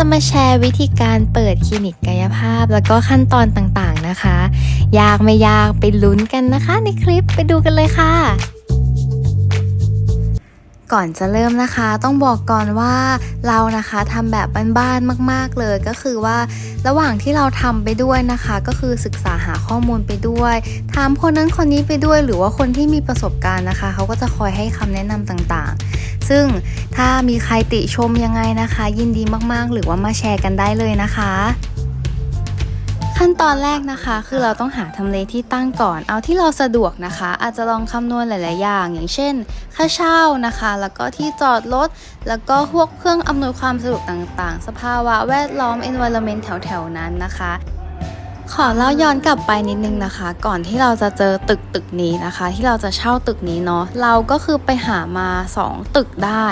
จะมาแชร์วิธีการเปิดคลินิกกายภาพ แล้วก็ขั้นตอนต่างๆนะคะ ยากไม่ยากไปลุ้นกันนะคะ ในคลิปไปดูกันเลยค่ะก่อนจะเริ่มนะคะต้องบอกก่อนว่าเรานะคะทำแบบบ้านๆมาก ๆเลยก็คือว่าระหว่างที่เราทำไปด้วยนะคะ ก็คือศึกษาหาข้อมูลไปด้วยถามคนนั้นคนนี้ไปด้วย หรือว่าคนที่มีประสบการณ์นะคะ เขาก็จะคอยให้คำแนะนำต่างๆ ซึ่งถ้ามีใครติชมยังไงนะคะ ยินดีมากๆ หรือว่ามาแชร์กันได้เลยนะคะ ขั้นตอนแรกนะคะ คือเราต้องหาทำเลที่ตั้งก่อน เอาที่เราสะดวกนะคะ อาจจะลองคำนวณหลาย ๆ อย่าง อย่างเช่น ค่าเช่านะคะ แล้วก็ที่จอดรถแล้วก็พวกเครื่องอำนวยความสะดวกต่าง ๆ สภาวะแวดล้อม environment แถว ๆ นั้นนะคะ ขอเล่าย้อนกลับไปนิดนึงนะคะ ก่อนที่เราจะเจอตึกตึกนี้นะคะ ที่เราจะเช่าตึกนี้เนาะเราก็คือไปหามา 2 ตึกได้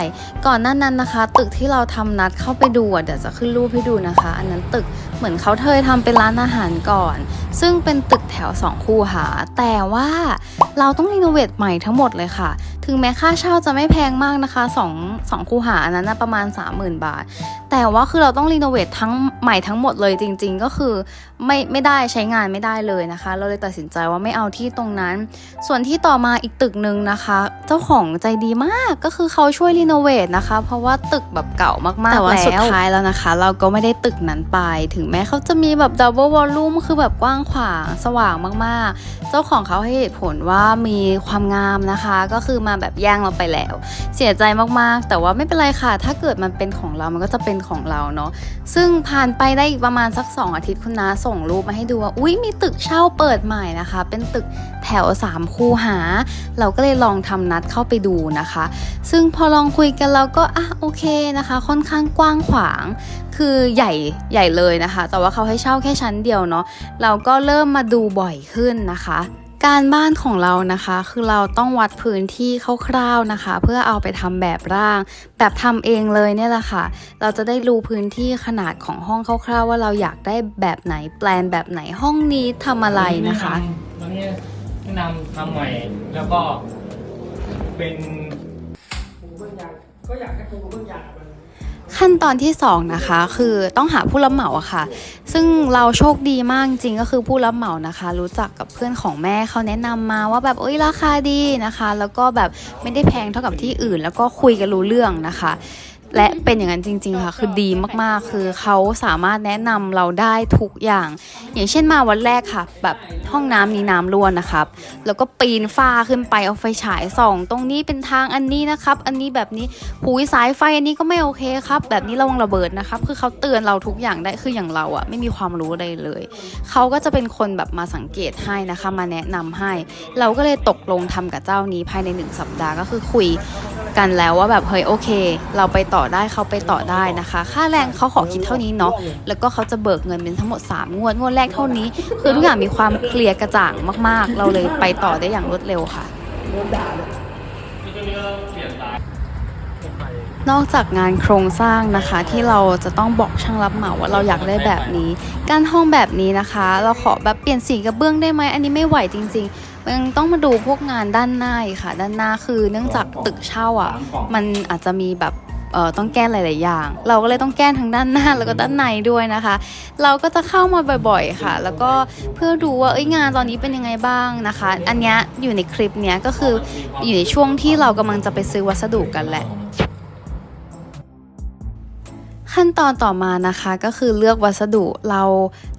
ก่อนหน้านั้นนะคะ ตึกที่เราทำนัดเข้าไปดูเดี๋ยวจะขึ้นรูปให้ดูนะคะ อันนั้นตึกเหมือนเขาเคยทำเป็นร้านอาหารก่อน ซึ่งเป็นตึกแถว 2 คู่หา แต่ว่าเราต้องรีโนเวทใหม่ทั้งหมดเลยค่ะ ถึงแม้ค่าเช่าจะไม่แพงมากนะคะ2 2คูหาอันนั้นนะประมาณ 30,000 บาท แต่ว่าคือเราต้องรีโนเวททั้งใหม่ทั้งหมดเลยจริง ๆ ก็คือไม่ไม่ได้ใช้งานไม่ได้เลยนะคะ เราเลยตัดสินใจว่าไม่เอาที่ตรงนั้น ส่วนที่ต่อมาอีกตึกหนึ่งนะคะ เจ้าของใจดีมากก็คือเขาช่วยรีโนเวทนะคะ เพราะว่าตึกแบบเก่ามากๆแต่ว่าแล้วสุดท้ายแล้วนะคะ เราก็ไม่ได้ตึกนั้นไป ถึงแม้เขาจะมีแบบดับเบิลวอลลุ่มคือแบบกว้างขวางสว่างมากๆ เจ้าของเขาให้เหตุผลว่ามีความงามนะคะ ก็คือมาแบบแย่งเราไปแล้ว เสียใจมากๆ แต่ว่าไม่เป็นไรค่ะ ถ้าเกิดมันเป็นของเรามันก็จะเป็นของเราเนาะซึ่งผ่านไปได้อีกประมาณสัก 2 อาทิตย์คุณน้าส่งรูปมาให้ดูว่าอุ๊ยมีตึกเช่าเปิดใหม่นะคะ เป็นตึกแถว 3 คูหา เราก็เลยลองทำนัดเข้าไปดูนะคะ ซึ่งพอลองคุยกันเราก็อะโอเคนะคะ ค่อนข้างกว้างขวาง คือใหญ่ใหญ่เลยนะคะ แต่ว่าเขาให้เช่าแค่ชั้นเดียวเนาะเราก็เริ่มมาดูบ่อยขึ้นนะคะ การบ้านของเรานะคะ คือเราต้องวัดพื้นที่คร่าวๆนะคะ เพื่อเอาไปทำแบบร่าง แบบทำเองเลยเนี่ยแหละค่ะ เราจะได้รู้พื้นที่ขนาดของห้องคร่าวๆ ว่าเราอยากได้แบบไหนแปลนแบบไหนห้องนี้ทำอะไรนะคะตอนนี้แนะนำทำใหม่แล้วก็เป็นปูเบื้องยางก็อยากให้ปูเบื้องยางมัน ขั้นตอนที่2นะคะคือต้องหาผู้รับเหมาอะค่ะ ซึ่งเราโชคดีมากจริงก็คือผู้รับเหมานะคะ รู้จักกับเพื่อนของแม่เขาแนะนำมาว่าแบบเอ้ยราคาดีนะคะ แล้วก็แบบไม่ได้แพงเท่ากับที่อื่น แล้วก็คุยกันรู้เรื่องนะคะ และเป็นอย่างนั้นจริง ๆ ค่ะ คือดีมากๆ คือเขาสามารถแนะนำเราได้ทุกอย่าง อย่างเช่นมาวันแรกค่ะ แบบห้องน้ำมีน้ำรั่วนะครับ แล้วก็ปีนฝ้าขึ้นไปเอาไฟฉายส่อง ตรงนี้เป็นทางอันนี้นะครับ อันนี้แบบนี้หูยสายไฟอันนี้ก็ไม่โอเคครับ แบบนี้ระวังระเบิดนะครับ คือเขาเตือนเราทุกอย่างได้ คืออย่างเราอะไม่มีความรู้อะไรเลย เขาก็จะเป็นคนแบบมาสังเกตให้นะคะ มาแนะนำให้ เราก็เลยตกลงทำกับเจ้านี้ภายในหนึ่งสัปดาห์ก็คือคุย กันแล้วว่าแบบเฮ้ยโอเค เราไปต่อได้เขาไปต่อได้นะคะ ค่าแรงเขาขอคิดเท่านี้เนาะแล้วก็เขาจะเบิกเงินเป็นทั้งหมด 3 งวดงวดแรกเท่านี้ คือทุกอย่างมีความเคลียร์กระจ่างมาก ๆ เราเลยไปต่อได้อย่างรวดเร็วค่ะนอกจากงานโครงสร้างนะคะที่เราจะต้องบอกช่างรับเหมาว่าเราอยากได้แบบนี้ การห้องแบบนี้นะคะ เราขอแบบเปลี่ยนสีกระเบื้องได้ไหมอันนี้ไม่ไหวจริง ๆ ยังต้องมาดูพวกงานด้านหน้าอีกค่ะ ด้านหน้าคือเนื่องจากตึกเช่าอะ มันอาจจะมีแบบเอ่อต้องแก้หลาย ๆ อย่าง เราก็เลยต้องแก้ทั้งด้านหน้าแล้วก็ด้านในด้วยนะคะ เราก็จะเข้ามาบ่อย ๆ ค่ะ แล้วก็เพื่อดูว่าเอ้ยงานตอนนี้เป็นยังไงบ้างนะคะ อันเนี้ยอยู่ในคลิปเนี้ยก็คืออยู่ในช่วงที่เรากำลังจะไปซื้อวัสดุกันแหละ ขั้นตอนต่อมานะคะก็คือเลือกวัสดุเรา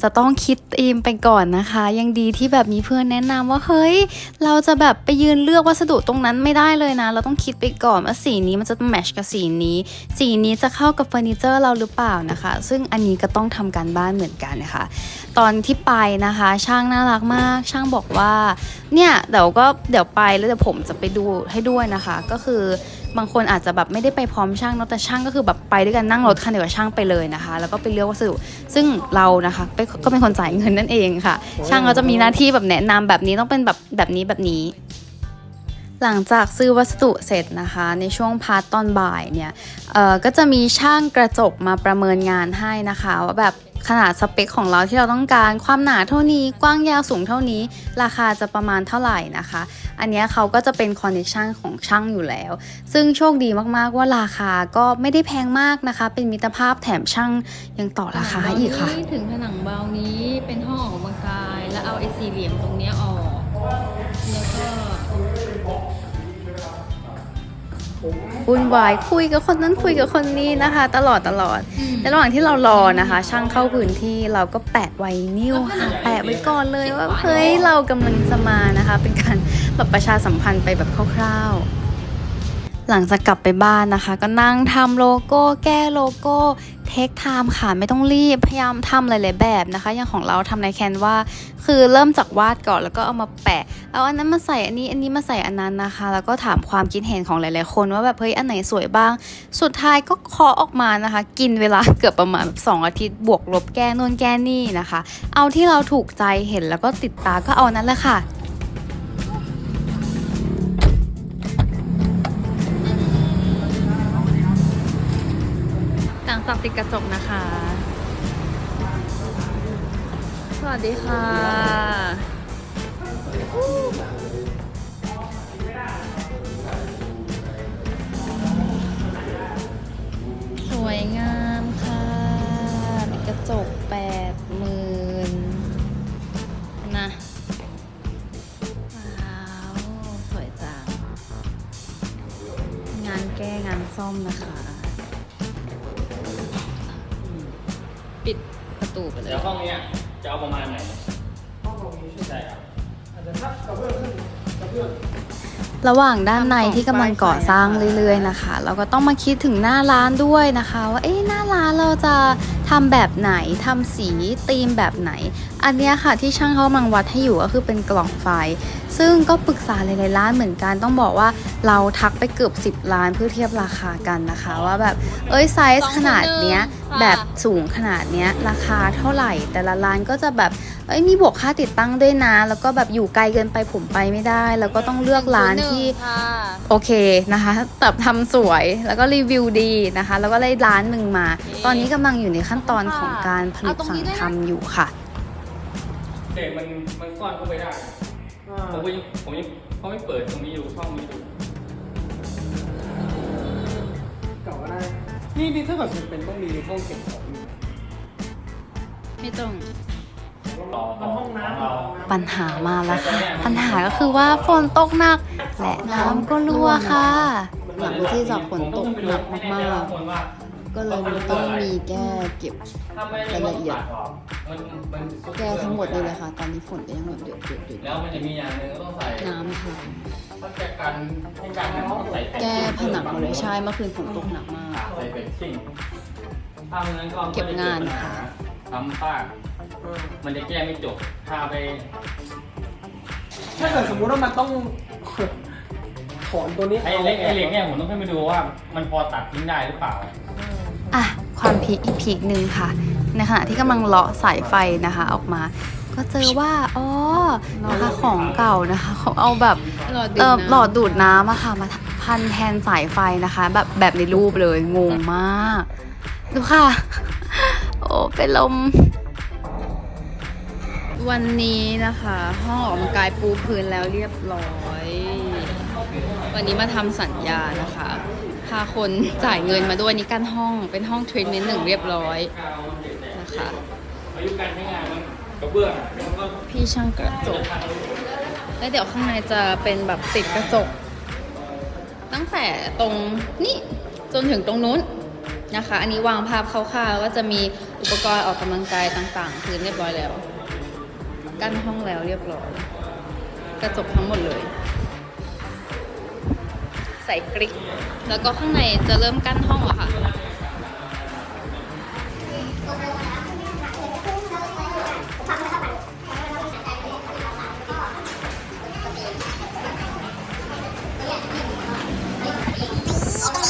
จะต้องคิดธีมไปก่อนนะคะ ยังดีที่แบบมีเพื่อนแนะนำว่าเฮ้ย เราจะแบบไปยืนเลือกวัสดุตรงนั้นไม่ได้เลยนะ เราต้องคิดไปก่อนว่าสีนี้มันจะแมชกับสีนี้ สีนี้จะเข้ากับเฟอร์นิเจอร์เราหรือเปล่านะคะ ซึ่งอันนี้ก็ต้องทำการบ้านเหมือนกันนะคะ ตอนที่ไปนะคะ ช่างน่ารักมาก ช่างบอกว่าเนี่ยเดี๋ยวก็เดี๋ยวไปแล้วเดี๋ยวผมจะไปดูให้ด้วยนะคะ ก็คือ บางคนอาจจะแบบไม่ได้ไปพร้อมช่างเนาะแต่ช่างก็คือแบบไปด้วยกันนั่งรถคันเดียวกับช่างไปเลยนะคะ แล้วก็ไปเลือกวัสดุซึ่งเรานะคะไปก็เป็นคนจ่ายเงินนั่นเองค่ะ ช่างเขาจะมีหน้าที่แบบแนะนำแบบนี้ต้องเป็นแบบแบบนี้แบบนี้หลังจากซื้อวัสดุเสร็จนะคะ ในช่วงพาร์ตตอนบ่ายเนี่ยเอ่อก็จะมีช่างกระจกมาประเมินงานให้นะคะว่าแบบขนาดสเปคของเราที่เราต้องการความหนาเท่านี้กว้างยาวสูงเท่านี้ ราคาจะประมาณเท่าไหร่นะคะ อันเนี้ยเขาก็จะเป็นคอนเนคชันของช่างอยู่แล้ว ซึ่งโชคดีมากๆว่าราคาก็ไม่ได้แพงมากนะคะ เป็นมิตรภาพแถมช่างยังต่อราคาให้อีกค่ะถึงผนังเบานี้เป็นห้องออกกำลังกาย แล้วเอาไอ้สี่เหลี่ยมตรงเนี้ยออกแล้วก็ วุ่นวายคุยกับคนนั้นคุยกับคนนี้นะคะ ตลอดตลอดในระหว่างที่เรารอนะคะ ช่างเข้าพื้นที่เราก็แปะไวนิลค่ะ แปะไว้ก่อนเลยว่าเฮ้ยเรากำลังจะมานะคะ เป็นการแบบประชาสัมพันธ์ไปแบบคร่าวๆหลังจากกลับไปบ้านนะคะ ก็นั่งทำโลโก้แก้โลโก้เทคไทม์ค่ะไม่ต้องรีบพยายามทำหลายๆแบบนะคะ อย่างของเราทำในแคนวาคือเริ่มจากวาดก่อนแล้วก็เอามาแปะ เอาอันนั้นมาใส่อันนี้อันนี้มาใส่อันนั้นนะคะ แล้วก็ถามความคิดเห็นของหลายๆคนว่าแบบเฮ้ยอันไหนสวยบ้าง สุดท้ายก็เคาะออกมานะคะ กินเวลาเกือบประมาณสองอาทิตย์บวกลบแก้นู่นแก้นี่นะคะ เอาที่เราถูกใจเห็นแล้วก็ติดตาก็เอานั้นแหละค่ะต่างจากติดกระจกนะคะ สวัสดีค่ะ สวยงามค่ะมีกระจกแปดหมื่นนะว้าว สวยจัง งานแก้งานซ่อมนะคะอืมปิดประตูไปเลยเดี๋ยวห้องเนี้ยจะเอาประมาณไหนห้องตรงนี้ใช่ครับอาจจะถ้ากระเบื้องขึ้นก ระหว่างด้านในที่กำลังก่อสร้างเรื่อย ๆ นะคะ เราก็ต้องมาคิดถึงหน้าร้านด้วยนะคะ ว่าเอ๊ะหน้าร้านเราจะทำแบบไหนทำสีธีมแบบไหน อันเนี้ยค่ะที่ช่างเขากำลังวัดให้อยู่ก็คือเป็นกล่องไฟ ซึ่งก็ปรึกษาหลายๆร้านเหมือนกันต้องบอกว่าเราทักไปเกือบ 10ล้านเพื่อเทียบราคากันนะคะ ว่าแบบเอ้ยไซส์ขนาดเนี้ยค่ะแบบสูงขนาดเนี้ยราคาเท่าไหร่ แต่ละร้านก็จะแบบเอ้ยมีบวกค่าติดตั้งด้วยนะ แล้วก็แบบอยู่ไกลเกินไปผมไปไม่ได้ แล้วก็ต้องเลือกร้านที่ค่ะโอเคนะคะแบบทำสวยแล้วก็รีวิวดีนะคะ แล้วก็ได้ร้านหนึ่งมา ตอนนี้กำลังอยู่ในขั้นตอนของการผลิตสั่งทำอยู่ค่ะ เด็กมันมันซ่อนเข้าไปได้ผมก็ยังผมยังเขาไม่เปิดตรงนี้ดูช่องนี้ดูเก่าก็ได้นี่นี่ถ้าเกิดมันเป็นต้องมีห้องเก็บของอยู่ไม่ต้อง ต่อมันห้องน้ำเราปัญหามาแล้วค่ะ ปัญหาก็คือว่าฝนตกหนัก และน้ำก็รั่วค่ะ หลังที่จากฝนตกหนักมากๆ ก็เลยต้องมีแก้เก็บรายละเอียดแก้ทั้งหมดเลยเลยค่ะตอนนี้ฝนก็ยังแบบเดือดเดือดเดือดแล้วมันจะมีอย่างนึงก็ต้องใส่น้ำค่ะแก้กันให้กันเนี่ยต้องใส่แก้ผนังหมดเลยใช่เมื่อคืนฝนตกหนักมากใส่เป็นชิ่งามันนั้นก็เก็บงานค่ะทำป้ามันจะแก้ไม่จบถ้าไป ถ้าเกิดสมมุติว่ามันต้องถอนตัวนี้ไอ้เล็กไอ้เล็กเนี่ยผมต้องขึ้นไปดูว่ามันพอตัดทิ้งได้หรือเปล่า อะความพีคอีกพีคหนึ่งค่ะ ในขณะที่กำลังเลาะสายไฟนะคะออกมา ก็เจอว่าอ๋อนะคะของเก่านะคะเขาเอาแบบหลอดดูเอ่อดน้ำหลอดดูดน้ำอะค่ะมาพันแทนสายไฟนะคะ แบบแบบในรูปเลยงงมากดูค่ะ โอ้เป็นลมวันนี้นะคะ ห้องออกกำลังกายปูพื้นแล้วเรียบร้อย วันนี้มาทำสัญญานะคะ พาคนจ่ายเงินมาด้วยนี่กั้นห้องเป็นห้องทรีทเมนต์หนึ่งเรียบร้อยนะคะอายุการใช้งานกระเบื้องพี่ช่างกระจก แล้วเดี๋ยวข้างในจะเป็นแบบติดกระจก ตั้งแต่ตรงนี้จนถึงตรงนู้นนะคะ อันนี้วางภาพคร่าวๆว่าจะมีอุปกรณ์ออกกำลังกายต่างๆ คือเรียบร้อยแล้ว กั้นห้องแล้วเรียบร้อย กระจกทั้งหมดเลย ใส่กริก แล้วก็ข้างในจะเริ่มกั้นห้องแล้วค่ะ ตรงนี้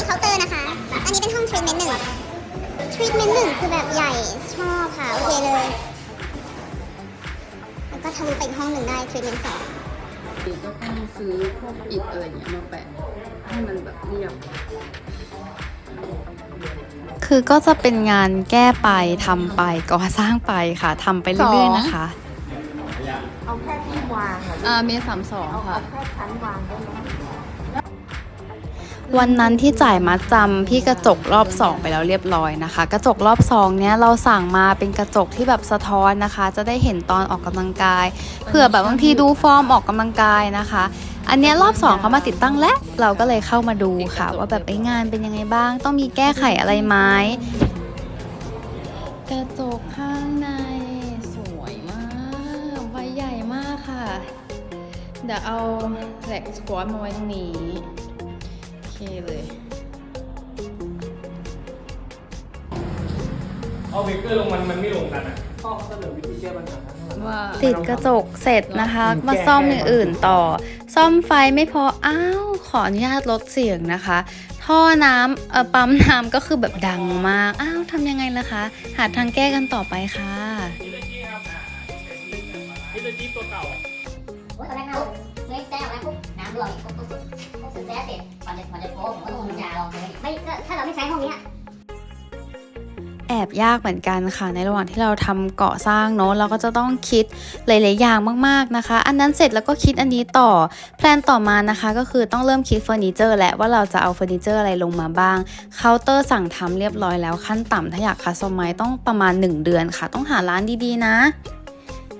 เคาน์เตอร์นะคะ อันนี้เป็นห้องทรีทเมนต์หนึ่งทรีทเมนต์หนึ่งคือแบบใหญ่ชอบค่ะ โอเคเลย แล้วก็ทะลุไปอีกห้องหนึ่งได้ทรีทเมนต์สอง ก็ต้องซื้อพวกอิฐอะไรอย่างเงี้ยมาแปะ ให้มันแบบเรียบ คือก็จะเป็นงานแก้ไปทำไปก่อสร้างไปค่ะทำไปเรื่อยๆนะคะ เอาแค่ที่วางอะอ่าเมสามสองค่ะวั วันนั้นที่จ่ายมัดจำพี่กระจกรอบ2ไปแล้วเรียบร้อยนะคะ กระจกรอบ2เนี้ยเราสั่งมาเป็นกระจกที่แบบสะท้อนนะคะ จะได้เห็นตอนออกกำลังกายเผื่อแบบบางทีดูฟอร์มออกกำลังกายนะคะ อันเนี้ยรอบ2เขามาติดตั้งแล้วเราก็เลยเข้ามาดูค่ะ ว่าแบบไอ้งานเป็นยังไงบ้าง ต้องมีแก้ไขอะไรไหมกระจกข้างในสวยมากใบใหญ่มากค่ะเดี๋ยวเอาแหลกสควอตมาไว้ตรงนี้ เคเลย เอาเบรกเกอร์ลงมันมันไม่ลงกันอะพ่อเขาเสนอวิธีแก้ปัญหานั้นว่า ติดกระจกเสร็จนะคะ มาซ่อมอย่างอื่นต่อ ซ่อมไฟไม่พอ อ้าว ขออนุญาตลดเสียงนะคะ ท่อน้ำเอ่อปั๊มน้ำก็คือแบบดังมาก อ้าวทำยังไงล่ะคะ หาทางแก้กันต่อไปค่ะมิสเตอร์จี๊ปตัวเก่า โอ้ยตอนแรกเราเฮ้ยแจ้งออกมาปุ๊บน้ำรั่วอีกปุ๊บปุ๊บปุ๊บปุ๊บสุดแจ้เสร็จก่อนจะก่อนจะผมก็ต้องน้ำยาลองไปไม่ถ้าเราไม่ใช้ห้องเนี้ยแอบยากเหมือนกันค่ะ ในระหว่างที่เราทำเกาะสร้างเนอะเราก็จะต้องคิดหลาย ๆ อย่างมาก ๆ นะคะ อันนั้นเสร็จแล้วก็คิดอันนี้ต่อแพลนต่อมานะคะ ก็คือต้องเริ่มคิดเฟอร์นิเจอร์แหละว่าเราจะเอาเฟอร์นิเจอร์อะไรลงมาบ้างเคาน์เตอร์สั่งทำเรียบร้อยแล้วขั้นต่ำถ้าอยากคัสตอมไมต้องประมาณ 1 เดือนค่ะ ต้องหาร้านดี ๆ นะ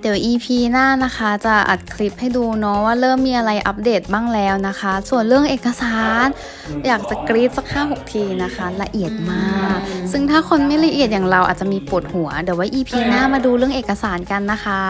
เดี๋ยว EP หน้านะคะจะอัดคลิปให้ดูเนาะว่าเริ่มมีอะไรอัปเดตบ้างแล้วนะคะ ส่วนเรื่องเอกสาร อยากจะกรีดสักห้าหกทีนะคะ ละเอียดมาก ซึ่งถ้าคนไม่ละเอียดอย่างเราอาจจะมีปวดหัว เดี๋ยวไว้ EP หน้ามาดูเรื่องเอกสารกันนะคะ